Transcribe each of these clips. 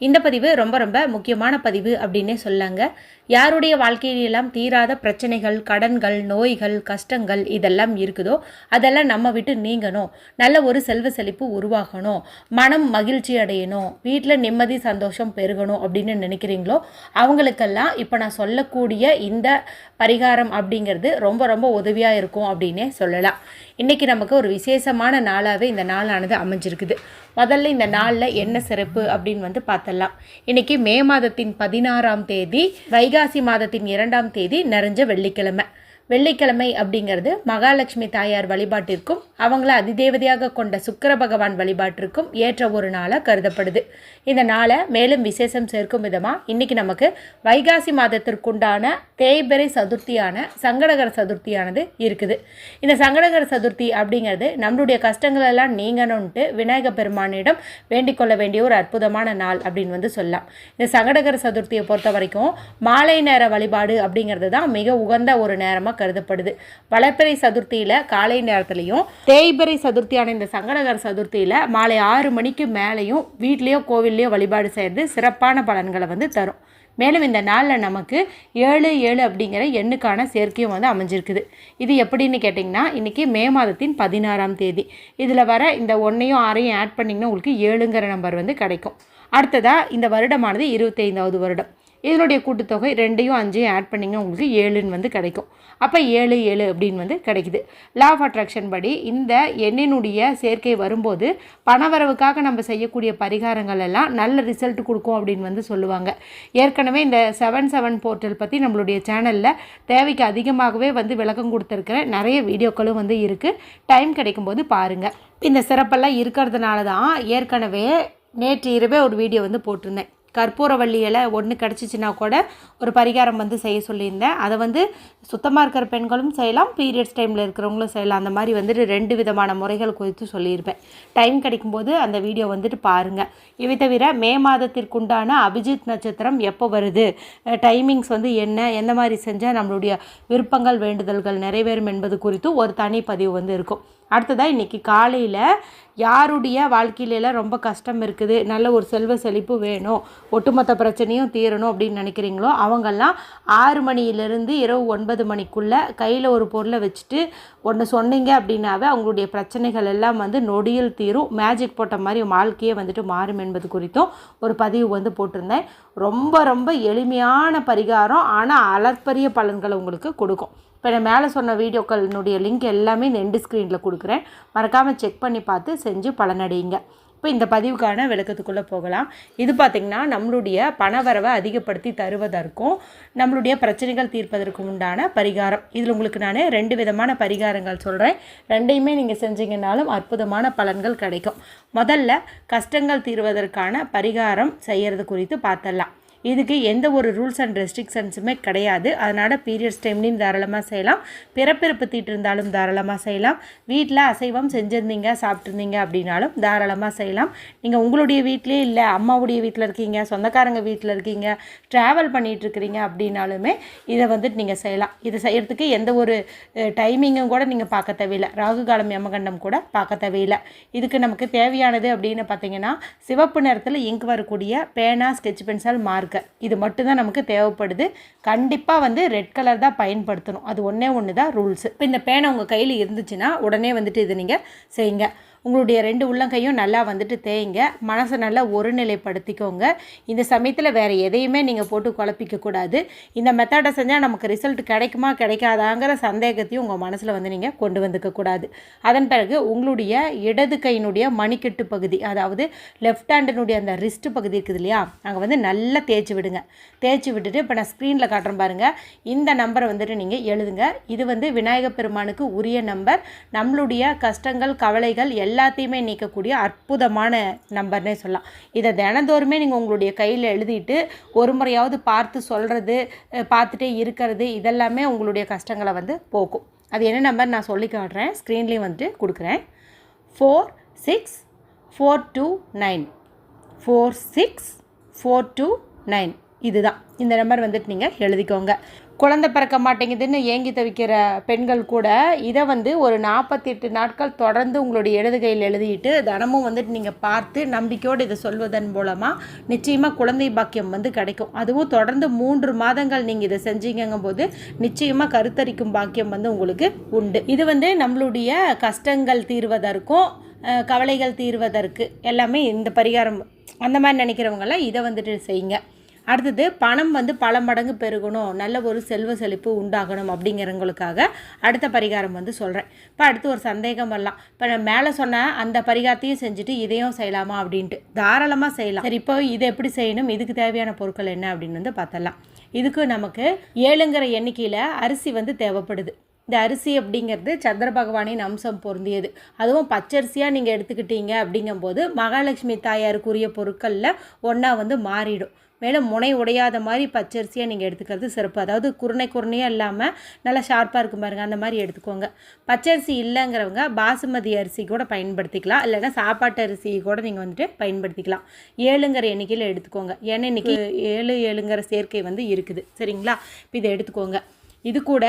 இந்த பதிவு ரொம்ப ரொம்ப முக்கியமான பதிவு அப்படின்னே சொல்லாங்க. யாருடைய வாழ்க்கையிலெல்லாம் தீராத பிரச்சனைகள் கடன்கள் நோய்கள் கஷ்டங்கள் இதெல்லாம் இருக்குதோ அதெல்லாம் நம்ம விட்டு நீங்கணும். நல்ல ஒரு செல்வ செழிப்பு உருவாகணும். மனம் மகிழ்ச்சி அடையணும். வீட்டில் நிம்மதி சந்தோஷம் பெருகணும் அப்படின்னு நினைக்கிறீங்களோ அவங்களுக்கெல்லாம் இப்போ நான் சொல்லக்கூடிய இந்த பரிகாரம் அப்படிங்கிறது ரொம்ப ரொம்ப உதவியாக இருக்கும் அப்படின்னே சொல்லலாம். இன்றைக்கி நமக்கு ஒரு விசேஷமான நாளாகவே இந்த நாளானது அமைஞ்சிருக்குது. முதல்ல இந்த நாளில் என்ன சிறப்பு அப்படின்னு வந்து பார்த்தலாம் இன்றைக்கி மே மாதத்தின் பதினாறாம் தேதி வைகாசி மாதத்தின் இரண்டாம் தேதி நிறைஞ்ச வெள்ளிக்கிழமை. வெள்ளிக்கிழமை அப்படிங்கிறது மகாலட்சுமி தாயார் வழிபாட்டிற்கும் அவங்கள அதிதேவதையாக கொண்ட சுக்கிர பகவான் வழிபாட்டிற்கும் ஏற்ற ஒரு நாளாக கருதப்படுது. இந்த நாளை மேலும் விசேஷம் சேர்க்கும் விதமாக இன்றைக்கி நமக்கு வைகாசி மாதத்திற்குண்டான தேய்பிறை சதுர்த்தியான சங்கடகர சதுர்த்தியானது இருக்குது. இந்த சங்கடகர சதுர்த்தி அப்படிங்கிறது நம்மளுடைய கஷ்டங்கள் எல்லாம் நீங்கணும்ன்ட்டு விநாயக பெருமானிடம் வேண்டிக் கொள்ள வேண்டிய ஒரு அற்புதமான நாள் அப்படின்னு வந்து சொல்லலாம். இந்த சங்கடகர சதுர்த்தியை பொறுத்த வரைக்கும் மாலை நேர வழிபாடு அப்படிங்கிறது தான் மிக உகந்த ஒரு நேரமாக கருதப்படுது. வளர்ப்பிறை சதுர்த்தியில் காலை நேரத்துலையும் தேய்பிறை சதுர்த்தியான இந்த சங்கடகர சதுர்த்தியில் மாலை ஆறு மணிக்கு மேலேயும் வீட்லேயோ கோவில்லையோ வழிபாடு செய்கிறது சிறப்பான பலன்களை வந்து தரும். மேலும் இந்த நாளில் நமக்கு ஏழு ஏழு அப்படிங்கிற எண்ணுக்கான சேர்க்கையும் வந்து அமைஞ்சிருக்குது. இது எப்படின்னு கேட்டிங்கன்னா இன்றைக்கி மே மாதத்தின் பதினாறாம் தேதி. இதில் வர இந்த ஒன்றையும் ஆறையும் ஆட் பண்ணிங்கன்னா உங்களுக்கு ஏழுங்கிற நம்பர் வந்து கிடைக்கும். அடுத்ததாக இந்த வருடமானது இருபத்தைந்தாவது வருடம். இதனுடைய கூட்டுத்தொகை ரெண்டையும் அஞ்சையும் ஆட் பண்ணிங்க உங்களுக்கு ஏழுன்னு வந்து கிடைக்கும். அப்போ ஏழு ஏழு அப்படின்னு வந்து கிடைக்குது. லா ஆஃப் அட்ராக்ஷன் படி இந்த எண்ணினுடைய சேர்க்கை வரும்போது பணவரவுக்காக நம்ம செய்யக்கூடிய பரிகாரங்கள் எல்லாம் நல்ல ரிசல்ட் கொடுக்கும் அப்படின்னு வந்து சொல்லுவாங்க. ஏற்கனவே இந்த செவன் செவன் போர்ட்டல் பற்றி நம்மளுடைய சேனலில் தேவைக்கு அதிகமாகவே வந்து விளக்கம் கொடுத்துருக்கிற நிறைய வீடியோக்களும் வந்து இருக்குது டைம் கிடைக்கும்போது பாருங்கள் இந்த சிறப்பெல்லாம் இருக்கிறதுனால தான் ஏற்கனவே நேற்று இரவே ஒரு வீடியோ வந்து போட்டிருந்தேன். கற்பூரவள்ளி இலை ஒன்று கிடச்சிச்சின்னா கூட ஒரு பரிகாரம் வந்து செய்ய சொல்லியிருந்தேன். அதை வந்து சுத்தமாக இருக்கிற பெண்களும் செய்யலாம் பீரியட்ஸ் டைமில் இருக்கிறவங்களும் செய்யலாம். அந்த மாதிரி வந்துட்டு ரெண்டு விதமான முறைகள் குறித்து சொல்லியிருப்பேன். டைம் கிடைக்கும்போது அந்த வீடியோ வந்துட்டு பாருங்கள் இவை தவிர மே மாதத்திற்குண்டான அபிஜித் நட்சத்திரம் எப்போ வருது? டைமிங்ஸ் வந்து என்ன? எந்த மாதிரி செஞ்சால் நம்மளுடைய விருப்பங்கள் வேண்டுதல்கள் நிறைவேறும் என்பது குறித்து ஒரு தனி பதிவு வந்து இருக்கும். அடுத்ததாக இன்றைக்கி காலையில் யாருடைய வாழ்க்கையிலலாம் ரொம்ப கஷ்டம் இருக்குது? நல்ல ஒரு செல்வ செழிப்பு வேணும். ஒட்டுமொத்த பிரச்சனையும் தீரணும் அப்படின்னு நினைக்கிறீங்களோ? அவங்கெல்லாம் ஆறு மணியிலிருந்து இரவு ஒன்பது மணிக்குள்ளே கையில் ஒரு பொருளை வச்சுட்டு ஒன்று சொன்னீங்க அப்படின்னாவே அவங்களுடைய பிரச்சனைகள் எல்லாம் வந்து நொடியில் தீரும். மேஜிக் போட்ட மாதிரி வாழ்க்கையே வந்துட்டு மாறும் என்பது குறித்தும் ஒரு பதிவு வந்து போட்டிருந்தேன். ரொம்ப ரொம்ப எளிமையான பரிகாரம். ஆனால் அலற்பரிய பலன்களை உங்களுக்கு கொடுக்கும். இப்போ நான் மேலே சொன்ன வீடியோக்களினுடைய லிங்க் எல்லாமே இந்த எண்டு ஸ்க்ரீனில் கொடுக்குறேன். மறக்காமல் செக் பண்ணி பார்த்து செஞ்சு பலனடையுங்க. இப்போ இந்த பதிவுக்கான விளக்கத்துக்குள்ளே போகலாம். இது பார்த்திங்கன்னா நம்மளுடைய பணவரவை அதிகப்படுத்தி தருவதற்கும் நம்மளுடைய பிரச்சனைகள் தீர்ப்பதற்கும் உண்டான பரிகாரம். இதில் உங்களுக்கு நான் ரெண்டு விதமான பரிகாரங்கள் சொல்கிறேன் ரெண்டையுமே நீங்கள் செஞ்சீங்கன்னாலும் அற்புதமான பலன்கள் கிடைக்கும். முதல்ல கஷ்டங்கள் தீர்வதற்கான பரிகாரம் செய்கிறது குறித்து பார்த்தரலாம் இதுக்கு எந்த ஒரு ரூல்ஸ் அண்ட் ரெஸ்ட்ரிக்ஷன்ஸுமே கிடையாது. அதனால் பீரியட்ஸ் டைம்லேயும் தாராளமாக செய்யலாம். பிறப்பிறப்பு தீட்டு இருந்தாலும் தாராளமாக செய்யலாம். வீட்டில் அசைவம் செஞ்சுருந்தீங்க சாப்பிட்ருந்தீங்க அப்படின்னாலும் தாராளமாக செய்யலாம். நீங்கள் உங்களுடைய வீட்டிலே இல்லை அம்மாவுடைய வீட்டில் இருக்கீங்க சொந்தக்காரங்க வீட்டில் இருக்கீங்க ட்ராவல் பண்ணிகிட்ருக்கிறீங்க அப்படின்னாலுமே இதை வந்துட்டு நீங்கள் செய்யலாம். இதை செய்கிறதுக்கு எந்த ஒரு டைமிங்கும் கூட நீங்கள் பார்க்க தேவையில்லை. ராகு காலம் யமகண்டம் கூட பார்க்க தேவையில்லை. இதுக்கு நமக்கு தேவையானது அப்படின்னு பார்த்தீங்கன்னா சிவப்பு நிறத்தில் இங்க் வரக்கூடிய பேனா ஸ்கெட்ச் பென்சில் மார்க் பார்க்க இது மட்டும்தான் நமக்கு தேவைப்படுது. கண்டிப்பாக வந்து ரெட் கலர் தான் பயன்படுத்தணும். அது ஒன்றே ஒன்று தான் ரூல்ஸு இப்போ இந்த பேனை உங்கள் கையில் இருந்துச்சுன்னா உடனே வந்துட்டு இது நீங்கள் செய்யுங்க. உங்களுடைய ரெண்டு உள்ளங்கையும் நல்லா வந்துட்டு தேய்ங்க. மனசை நல்லா ஒருநிலைப்படுத்திக்கோங்க. இந்த சமயத்தில் வேறு எதையுமே நீங்கள் போட்டு குழப்பிக்க கூடாது. இந்த மெத்தடை செஞ்சால் நமக்கு ரிசல்ட் கிடைக்குமா கிடைக்காதாங்கிற சந்தேகத்தையும் உங்கள் மனசில் வந்து நீங்கள் கொண்டு வந்துக்க கூடாது. அதன் பிறகு உங்களுடைய இடது கையினுடைய மணிக்கட்டு பகுதி அதாவது லெஃப்ட் ஹேண்டினுடைய அந்த ரிஸ்ட் பகுதி இருக்குது இல்லையா அங்கே வந்து நல்லா தேய்ச்சி விடுங்க. தேய்ச்சி விட்டுட்டு இப்போ நான் ஸ்க்ரீனில் காட்டுறேன் பாருங்கள் இந்த நம்பரை வந்துட்டு நீங்கள் எழுதுங்க. இது வந்து விநாயகப் பெருமானுக்கு உரிய நம்பர் நம்மளுடைய கஷ்டங்கள் கவலைகள் எல்லாத்தையுமே நீக்கக்கூடிய அற்புதமான நம்பர்னே சொல்லலாம். இதை தினந்தோறுமே நீங்கள் உங்களுடைய கையில் எழுதிட்டு ஒரு முறையாவது பார்த்து சொல்கிறது பார்த்துட்டே இருக்கிறது இதெல்லாமே உங்களுடைய கஷ்டங்களை வந்து போக்கும். அது என்ன நம்பர் நான் சொல்லி காட்டுறேன். ஸ்க்ரீன்லேயும் வந்துட்டு கொடுக்குறேன். Four six four two nine four six four two nine இதுதான். இந்த நம்பர் வந்துட்டு நீங்கள் எழுதிக்கோங்க. குழந்தை பிறக்க மாட்டேங்குதுன்னு ஏங்கி தவிக்கிற பெண்கள் கூட இதை வந்து ஒரு நாற்பத்தெட்டு நாட்கள் தொடர்ந்து உங்களுடைய எழுதுகையில் எழுதிட்டு தினமும் வந்துட்டு நீங்கள் பார்த்து நம்பிக்கையோடு இதை சொல்வதன் மூலமாக நிச்சயமாக குழந்தை பாக்கியம் வந்து கிடைக்கும். அதுவும் தொடர்ந்து மூன்று மாதங்கள் நீங்கள் இதை செஞ்சீங்கங்கும் போது நிச்சயமாக கருத்தரிக்கும் பாக்கியம் வந்து உங்களுக்கு உண்டு. இது வந்து நம்மளுடைய கஷ்டங்கள் தீர்வதற்கும் கவலைகள் தீர்வதற்கு எல்லாமே இந்த பரிகாரம் அந்த மாதிரி நினைக்கிறவங்களாம் இதை வந்துட்டு செய்யுங்க. அடுத்தது பணம் வந்து பல மடங்கு பெருகணும். நல்ல ஒரு செல்வ செழிப்பு உண்டாகணும் அப்படிங்கிறவங்களுக்காக அடுத்த பரிகாரம் வந்து சொல்கிறேன் இப்போ அடுத்து ஒரு சந்தேகம் வரலாம். இப்போ நான் மேலே சொன்ன அந்த பரிகாரத்தையும் செஞ்சுட்டு இதையும் செய்யலாமா அப்படின்ட்டு. தாராளமாக செய்யலாம். சரி இப்போ இதை எப்படி செய்யணும்? இதுக்கு தேவையான பொருட்கள் என்ன அப்படின்னு வந்து பார்த்தலாம் இதுக்கு நமக்கு ஏழுங்கிற எண்ணிக்கையில் அரிசி வந்து தேவைப்படுது. இந்த அரிசி அப்படிங்கிறது சந்திர பகவானின் அம்சம் பொருந்தியது. அதுவும் பச்சரிசியாக நீங்கள் எடுத்துக்கிட்டீங்க அப்படிங்கும்போது மகாலட்சுமி தாயாருக்குரிய பொருட்களில் ஒன்றா வந்து மாறிடும். மேலும் முனை உடையாத மாதிரி பச்சரிசியாக நீங்கள் எடுத்துக்கிறது சிறப்பு. அதாவது குருணை குருணையாக இல்லாமல் நல்லா ஷார்ப்பாக இருக்கும் பாருங்கள் அந்த மாதிரி எடுத்துக்கோங்க. பச்சரிசி இல்லைங்கிறவங்க பாசுமதி அரிசி கூட பயன்படுத்திக்கலாம். இல்லைன்னா சாப்பாட்டு அரிசி கூட நீங்கள் வந்துட்டு பயன்படுத்திக்கலாம். ஏழுங்கிற எண்ணிக்கையில் எடுத்துக்கோங்க. ஏன்னா இன்றைக்கி ஏழு ஏழுங்கிற சேர்க்கை வந்து இருக்குது. சரிங்களா? இப்போ இதை எடுத்துக்கோங்க. இது கூட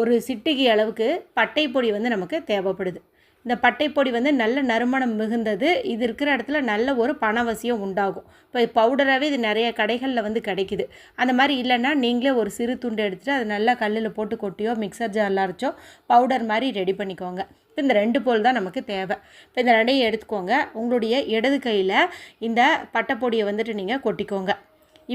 ஒரு சிட்டிகை அளவுக்கு பட்டை பொடி வந்து நமக்கு தேவைப்படுது. இந்த பட்டைப்பொடி வந்து நல்ல நறுமணம் மிகுந்தது. இது இருக்கிற இடத்துல நல்ல ஒரு பணவசியம் உண்டாகும். இப்போ பவுடராகவே இது நிறைய கடைகளில் வந்து கிடைக்குது. அந்த மாதிரி இல்லைன்னா நீங்களே ஒரு சிறு துண்டு எடுத்துகிட்டு அதை நல்லா கல்லில் போட்டு கொட்டியோ மிக்சர் ஜாரில் அரைச்சோ பவுடர் மாதிரி ரெடி பண்ணிக்கோங்க. இப்போ இந்த ரெண்டு போல் தான் நமக்கு தேவை. இப்போ இந்த ரெண்டையும் எடுத்துக்கோங்க. உங்களுடைய இடது கையில் இந்த பட்டைப்பொடியை வந்துட்டு நீங்கள் கொட்டிக்கோங்க.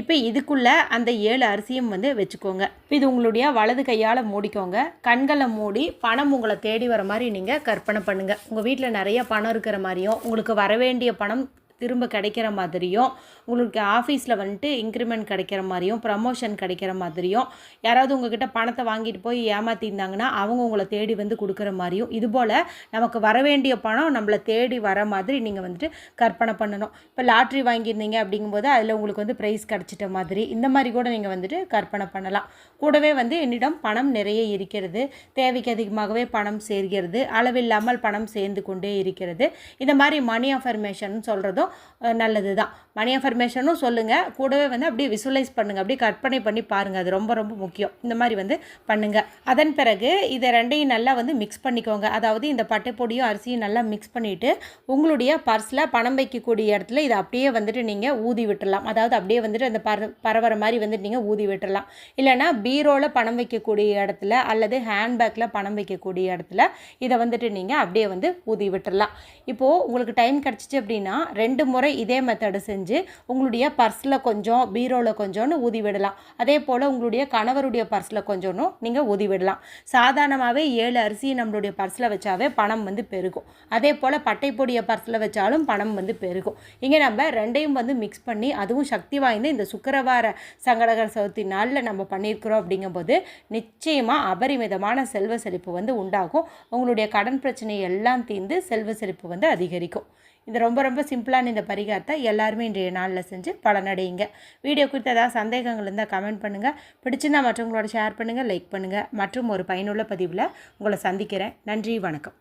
இப்போ இதுக்குள்ளே அந்த ஏழு அரிசியும் வந்து வச்சுக்கோங்க. இப்போ இது உங்களுடைய வலது கையால் மூடிக்கோங்க. கண்களை மூடி பணம் உங்களை தேடி வர மாதிரி நீங்கள் கற்பனை பண்ணுங்கள் உங்கள் வீட்டில் நிறைய பணம் இருக்கிற மாதிரியும் உங்களுக்கு வர வேண்டிய பணம் திரும்ப கிடைக்கிற மாதிரியும் உங்களுக்கு ஆஃபீஸில் வந்துட்டு இன்க்ரிமெண்ட் கிடைக்கிற மாதிரியும் ப்ரமோஷன் கிடைக்கிற மாதிரியும் யாராவது உங்ககிட்ட பணத்தை வாங்கிட்டு போய் ஏமாற்றிருந்தாங்கன்னா அவங்க உங்களை தேடி வந்து கொடுக்குற மாதிரியும் இதுபோல் நமக்கு வர வேண்டிய பணம் நம்மளை தேடி வர மாதிரி நீங்கள் வந்துட்டு கற்பனை பண்ணணும். இப்போ லாட்ரி வாங்கியிருந்தீங்க அப்படிங்கும்போது அதில் உங்களுக்கு வந்து ப்ரைஸ் கிடச்சிட்ட மாதிரி இந்த மாதிரி கூட நீங்கள் வந்துட்டு கற்பனை பண்ணலாம். கூடவே வந்து என்னிடம் பணம் நிறைய இருக்கிறது தேவைக்கு அதிகமாகவே பணம் சேர்கிறது அளவில்லாமல் பணம் சேர்ந்து கொண்டே இருக்கிறது. இந்த மாதிரி மணி அஃபர்மேஷன் சொல்கிறதும் நல்லது தான் மணி அஃபர்மேஷனும் சொல்லுங்கள் கூடவே வந்து அப்படியே விசுவலைஸ் பண்ணுங்கள் அப்படியே கற்பனை பண்ணி பாருங்கள் அது ரொம்ப ரொம்ப முக்கியம். இந்த மாதிரி வந்து பண்ணுங்கள் அதன் பிறகு இதை ரெண்டையும் நல்லா வந்து மிக்ஸ் பண்ணிக்கோங்க. அதாவது இந்த பட்டைப்பொடியும் அரிசியும் நல்லா மிக்ஸ் பண்ணிவிட்டு உங்களுடைய பர்ஸில் பணம் வைக்கக்கூடிய இடத்துல இதை அப்படியே வந்துட்டு நீங்கள் ஊதி விட்டுடலாம் அதாவது அப்படியே வந்துட்டு அந்த பர பரவற மாதிரி வந்துட்டு நீங்கள் ஊதி விட்டுடலாம் இல்லைனா பீரோவில் பணம் வைக்கக்கூடிய இடத்துல அல்லது ஹேண்ட்பேக்கில் பணம் வைக்கக்கூடிய இடத்துல இதை வந்துட்டு நீங்கள் அப்படியே வந்து ஊதி விட்டுடலாம் இப்போது உங்களுக்கு டைம் கிடச்சிச்சு அப்படின்னா ரெண்டு முறை இதே மெத்தடு செஞ்சு உங்களுடைய பர்ஸில் கொஞ்சம் பீரோவில் கொஞ்சோன்னு ஊதி விடலாம். அதே போல் உங்களுடைய கணவருடைய பர்ஸில் கொஞ்சோன்னு நீங்கள் ஊதி விடலாம். சாதாரணமாகவே ஏழு அரிசி நம்மளுடைய பர்ஸில் வச்சாவே பணம் வந்து பெருகும். அதே போல் பட்டைப்பொடியை பர்ஸில் வச்சாலும் பணம் வந்து பெருகும். இங்கே நம்ம ரெண்டையும் வந்து மிக்ஸ் பண்ணி அதுவும் சக்தி வாய்ந்த இந்த சுக்கரவார சங்கடகர் சதுர்த்தி நாளில் நம்ம பண்ணியிருக்கிறோம் அப்படிங்கும்போது நிச்சயமாக அபரிமிதமான செல்வ செழிப்பு வந்து உண்டாகும். உங்களுடைய கடன் பிரச்சனை எல்லாம் தீர்ந்து செல்வ செழிப்பு வந்து அதிகரிக்கும். இது ரொம்ப ரொம்ப சிம்பிளான இந்த பரிகாரத்தை எல்லாருமே இன்றைய நாளில் செஞ்சு பலனடையுங்க. வீடியோ குறித்து ஏதாவது சந்தேகங்கள் இருந்தால் கமெண்ட் பண்ணுங்கள் பிடிச்சிருந்தால் மற்றவங்களோட ஷேர் பண்ணுங்கள் லைக் பண்ணுங்கள் மற்றும் ஒரு பயனுள்ள பதிவில் உங்களை சந்திக்கிறேன். நன்றி வணக்கம்.